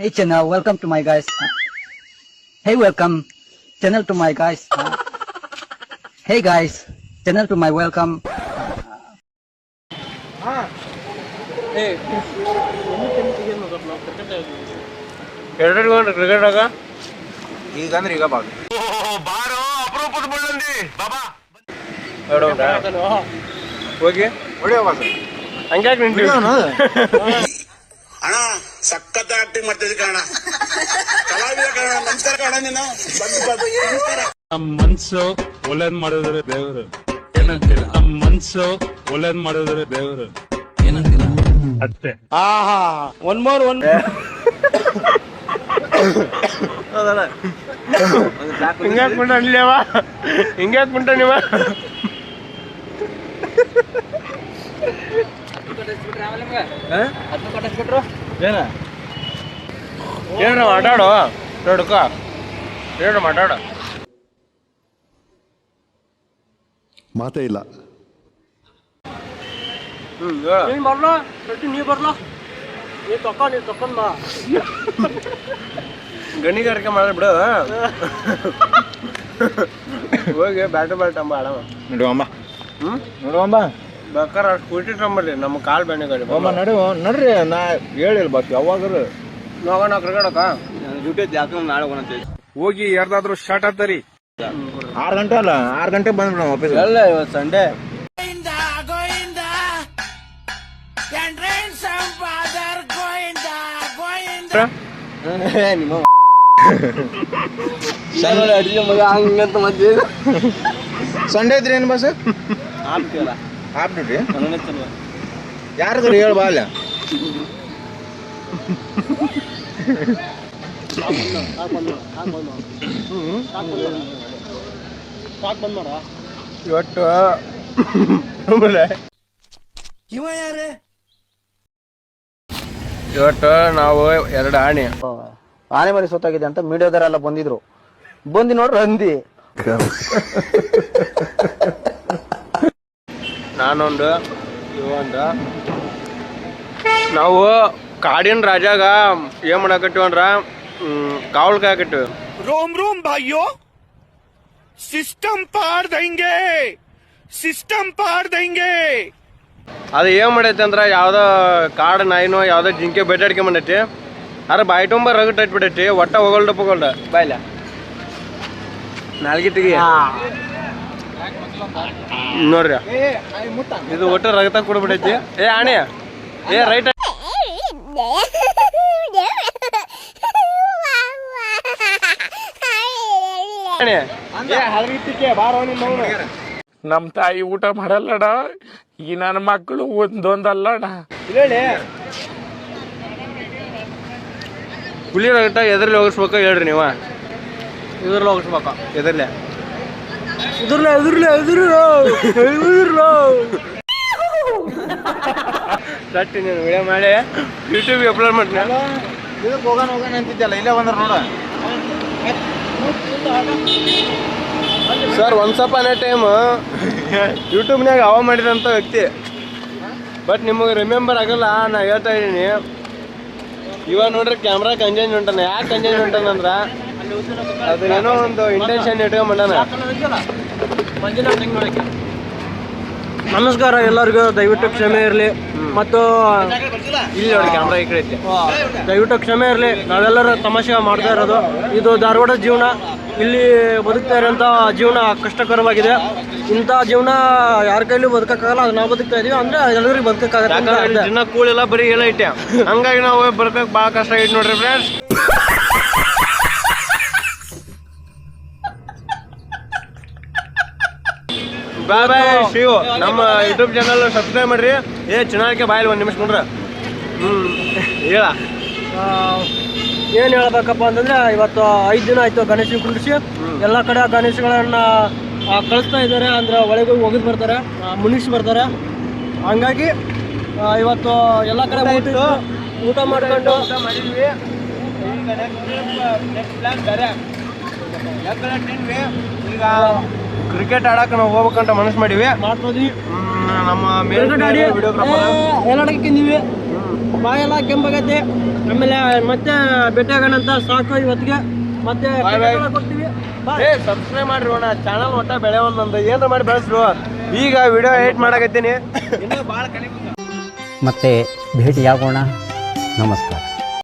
Hey channel, welcome to my guys. Uh, Hey welcome channel to my guys. Uh, Hey guys, channel to my welcome. ಎರಡು cricket ಆಗ ಈಗ ಅಂದ್ರೆ ಈಗ ಬಾಗ ಎರಡು ಹೋಗಿ ಹೊಡಿಯೋ ಹಂಗ್ಯಾಕೆ ನಿಂತೀವಿ ಸಖತ್ ಆಕ್ಟಿಂಗ್ ಮಾಡ್ತಿದ್ದೆ ಕಣ ಕಲಾವಿದ ಕಾರಣ ನಮಸ್ಕಾರ ಕಣ ನೀನು. ಬಂದು ಬಂದು ನಮಸ್ಕಾರ. ನಮ್ಮ ಮನ್ಸು ಒಳ್ಳೇದ್ ಮಾಡಿದ್ರೆ ದೇವರು. ಏನಂತೀರ? ನಮ್ ಮನ್ಸು ಒಳ್ಳೇದ್ ಮಾಡಿದ್ರೆ ದೇವರು. ಏನಂತೀರ? ಅಷ್ಟೇ. ಒನ್ ಮೋರ್ ಒನ್ ಹಿಂಗ್ಯಾಕ್ ಬಿಟ್ಟ ಅವ ಹಿಂಗ್ಯಾಕ್ ಬಿಟ್ಟ ನೀವ? ಏನ? ಏನ್ರ ಮಾತಾಡು? ನೋಡ್ಕ. ಏನ್ರ ಮಾತಾಡು? ಮಾತೇ ಇಲ್ಲ. ಹ್ಮ್ ಹೇಳು. ನೀನ್ ಬರ್ಲ ಪ್ರತಿ ನೀ ಬರ್ಲ? ನೀ ತಕ್ಕ ನೀ ತಕೊಂಡ್ ಬಾ ಗಣಿಗಾರಿಕೆ ಮಾಡಿ ಬಿಡು ಹೋಗಿ ಬ್ಯಾಟ್ ಬ್ಯಾಟ್ ಅಮ್ಮ ಆಡವ ನಡುವಮ್ಮ ಹ್ಮ್? ನಡುವಮ್ಮ ಬೇಕಾರೆ ಅಷ್ಟು ಸ್ಕೂಟಿ ನಂಬರ್ರಿ ನಮ್ಮ ಕಾಲ್ ಬೆಣ್ಣೆ ಒಮ್ಮ ನಡು ನಡ್ರಿ ನಾ ಹೇಳಿಲ್ಲ ಬಸ್ ಯಾವಾಗಾರು ಹೋಗೋಣ ಕ್ರಿಕೆಟಕ್ಕ ಹೋಗಿ ಯಾರ್ದಾದ್ರು ಶಾರ್ಟ್ ಆಗ್ತಾರಿ ಆರು ಗಂಟೆ ಅಲ್ಲ ಆರು ಗಂಟೆ ಬಂದ್ಬಿಡ ಆಫೀಸ್ ಎಲ್ಲ ಇವತ್ತು ಸಂಡೇ ನಿಮ್ಮ ಹಂಗಂತ ಮತ್ತೆ ಸಂಡೇ ಇದ್ರಿ ಏನು ಬಸ್ ಆಗ್ತಿಲ್ಲ ಹಾಫ್ ಡ್ಯೂಟಿ ಯಾರಿದ್ರು ಹೇಳ ಬಾ ಅಲ್ಲ ಇವತ್ತು ಇವತ್ತು ನಾವು ಎರಡು ಆಣೆ ಆನೆ ಮರಿ ಸೊತ್ತಾಗಿದೆ ಅಂತ ಮೀಡಿಯಾದವರೆಲ್ಲ ಬಂದಿದ್ರು. ಬಂದಿ ನೋಡ್ರಿ ಹಂದಿ ನಾನೊಂದು ಇವೊಂದು. ನಾವು ಕಾಡಿನ ರಾಜಾಗ ಏನು ಮಾಡಾಕಟ್ಟಿವಿ ಅಂದ್ರ ಕಾವಲ್ ಕಾಯಕಟ್ಟಿವಿ ರೋಮ್ ರೋಮ್ ಬಾಯ್ಯೋ. ಸಿಸ್ಟಮ್ ಪಾರ್ ದಂಗೆ ಸಿಸ್ಟಮ್ ಪಾರ್ ದಂಗೆ ಅದು ಏನು ಮಾಡೈತೆ ಅಂದ್ರೆ ಯಾವುದೋ ಕಾಡು ನಾಯಿನೋ ಯಾವುದೋ ಜಿಂಕೆ ಬೇಟಾಡ್ಕೆ ಮಾಡೈತಿ ಅರೆ ಬಾಯಿ ತುಂಬ ರಗಟ್ ಇಟ್ಬಿಟ್ಟೈತಿ ಒಟ್ಟ ಹೋಗೋಲ್ಡ ಪೊಗೋಲ್ಡ ಬಾಯ್ಲ? ನಾಲ್ಗೆ ನೋಡ್ರಿ. ಇದು ಒಟ್ಟು ರಗತ ಕೊಡ್ಬಿಟ್ಟೈತಿ. ಏ ಆಣೆ. ಏ ರೈಟ್. ನಮ್ ತಾಯಿ ಊಟ ಮಾಡಲ್ಲಡ. ಈ ನನ್ನ ಮಕ್ಕಳು ಒಂದೊಂದಲ್ಲ ಹೇಳಿ. ಹುಲಿ ರಗಟ ಎದ್ರಲ್ಲಿ ಹೋಗಿಸ್ಬೇಕು ಹೇಳ್ರಿ ನೀವು? ಇದ್ರಲ್ಲಿ ಹೋಗಿಸ್ಬೇಕ ಎದ್ರಲ್ಲೇ? ಇದ್ರಲ್ಲ ಉದುರ್ಲಾ ಇದ್ರಲ್ಲ ಇದ್ರಲ್ಲ ಸಟ್ಟಿ ನೀನು ವಿಡಿಯೋ ಮಾಡಿ? ಯೂಟ್ಯೂಬ್ಗೆ ಅಪ್ಲೋಡ್ ಮಾಡ್ತೀನಿ. ಇದಕ್ಕೆ ಹೋಗೋಣ ಹೋಗೋಣ ಅಂತಿದ್ದಲ್ಲ ಇಲ್ಲೇ ಬಂದ್ರೆ ನೋಡ. ಸರ್ ಒನ್ಸ್ ಅಪ್ ಅನ್ನೋ ಟೈಮ್ ಯೂಟ್ಯೂಬ್ನಾಗ ಅವ ಮಾಡಿದಂಥ ವ್ಯಕ್ತಿ. ಬಟ್ ನಿಮಗೆ ರಿಮೆಂಬರ್ ಆಗಲ್ಲ ನಾ ಹೇಳ್ತಾ ಇದ್ದೀನಿ. ಇವಾಗ ನೋಡ್ರಿ ಕ್ಯಾಮ್ರಾ ಕಂಜೆಂಜ್ ಹೊಂಟಾನ ಯಾಕೆ ಕಂಜೆಂಜ್ ಹೊಂಟಾನಂದ್ರ ಅದೇನೋ ಒಂದು ಇಂಟೆನ್ಷನ್ ಇಟ್ಕೊಂಡ್ಬಂಡಾನ ಮಂಜುನಾಥ್ ಹೆಂಗ್ ನೋಡಕ್ಕೆ ನಮಸ್ಕಾರ ಎಲ್ಲರಿಗೂ ದಯವಿಟ್ಟು ಕ್ಷಮೆ ಇರಲಿ. ಮತ್ತು ಇಲ್ಲಿ ನೋಡಿ ಕ್ಯಾಮ್ರಾ ಈ ಕಡೆ ಐತೆ. ದಯವಿಟ್ಟು ಕ್ಷಮೆ ಇರಲಿ. ನಾವೆಲ್ಲರೂ ತಮಾಷೆ ಮಾಡ್ತಾ ಇರೋದು. ಇದು ಧಾರವಾಡ ಜೀವನ. ಇಲ್ಲಿ ಬದುಕ್ತಾ ಇರೋಂಥ ಜೀವನ ಕಷ್ಟಕರವಾಗಿದೆ. ಇಂಥ ಜೀವನ ಯಾರ ಕೈಲೂ ಬದುಕಕ್ಕಾಗಲ್ಲ. ಅದು ನಾವು ಬದುಕ್ತಾ ಇದೀವಿ. ಅಂದ್ರೆ ಎಲ್ಲರಿಗೂ ಬದುಕಕ್ಕಾಗಲ್ಲ. ದಿನ ಕೂಳಿಲ್ಲ ಬರೀ ಎಲ್ಲ ಇಟ್ಟೆ ಹಂಗಾಗಿ ನಾವು ಬರ್ಬೇಕು ಭಾಳ ಕಷ್ಟ ಐತೆ ನೋಡ್ರಿ ಫ್ರೆಂಡ್ಸ್ ಬಾಯ್ ಬಾಯ್ ಶಿವು ನಮ್ಮ ಯೂಟ್ಯೂಬ್ ಚಾನಲ್ ಸಬ್ಸ್ಕ್ರೈಬ್ ಮಾಡ್ರಿ. ಏ ಚೆನ್ನಾಗಿ ಬಾಯಲ್ಲಿ ಒಂದು ನಿಮಿಷ ನೋಡ್ರಿ ಹ್ಮ್ ಹೇಳ. ಏನ್ ಹೇಳ್ಬೇಕಪ್ಪ ಅಂತಂದ್ರೆ ಇವತ್ತು ಐದು ದಿನ ಆಯ್ತು ಗಣೇಶ ಕುಂಡಿಸಿ ಎಲ್ಲ ಕಡೆ ಗಣೇಶಗಳನ್ನ ಕಳಿಸ್ತಾ ಇದ್ದಾರೆ. ಅಂದ್ರೆ ಒಳಗೆ ಹೋಗಿದ್ ಬರ್ತಾರೆ. ಮುನಿಸಿ ಬರ್ತಾರೆ. ಹಂಗಾಗಿ ಇವತ್ತು ಎಲ್ಲ ಕಡೆ ಊಟ ಊಟ ಮಾಡ್ಕೊಂಡು ಮಾಡಿದ್ವಿ. ಈಗ ನೆಕ್ಸ್ಟ್ ಪ್ಲಾನ್ ಬೇರೆ ಈಗ ಕ್ರಿಕೆಟ್ ಆಡಕ್ಕೆ ನಾವು ಹೋಗ್ಬೇಕಂತ ಮನಸ್ಸು ಮಾಡಿವಿ. ಮಾಡ್ತೋದ್ವಿ ಹ್ಮ್, ನಮ್ಮ ಮೇಲ್ಗಡೆ ವಿಡಿಯೋ ನೀವೇ. ಬಾಯೆಲ್ಲ ಕೆಂಪಾಗೈತಿ ಆಮೇಲೆ ಮತ್ತೆ ಭೇಟಿಯಾಗೋಣಂತ ಸಾಕು ಇವತ್ತಿಗೆ. ಮತ್ತೆ. ಕೊಡ್ತೀವಿ. ಏ ಸಬ್ಸ್ಕ್ರೈಬ್ ಮಾಡ್ರಿ ಅಣ್ಣ. ಚಾನಲ್ ಒಟ್ಟ ಬೆಳೆ ಒಂದೊಂದು ಏನಾರ ಮಾಡಿ ಬೆಳೆಸ್ರು. ಈಗ ವಿಡಿಯೋ ಎಡಿಟ್ ಮಾಡಕತ್ತೀನಿ. ಮತ್ತೆ ಭೇಟಿ ಆಗೋಣ ನಮಸ್ಕಾರ.